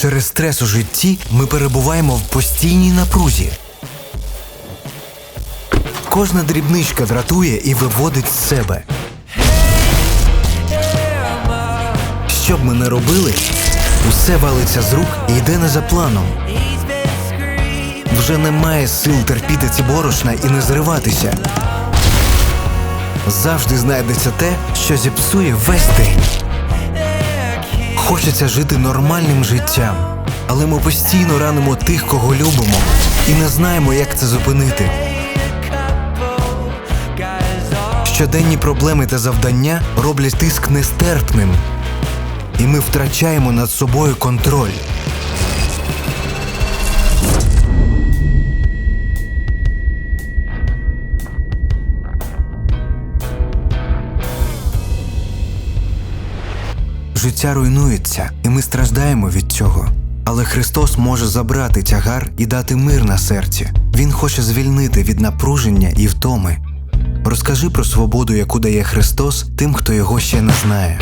Через стрес у житті ми перебуваємо в постійній напрузі. Кожна дрібничка дратує і виводить з себе. Що б ми не робили, усе валиться з рук і йде не за планом. Вже немає сил терпіти ці борошна і не зриватися. Завжди знайдеться те, що зіпсує весь день. Хочеться жити нормальним життям, але ми постійно ранимо тих, кого любимо, і не знаємо, як це зупинити. Щоденні проблеми та завдання роблять тиск нестерпним, і ми втрачаємо над собою контроль. Життя руйнується, і ми страждаємо від цього. Але Христос може забрати тягар і дати мир на серці. Він хоче звільнити від напруження і втоми. Розкажи про свободу, яку дає Христос тим, хто його ще не знає.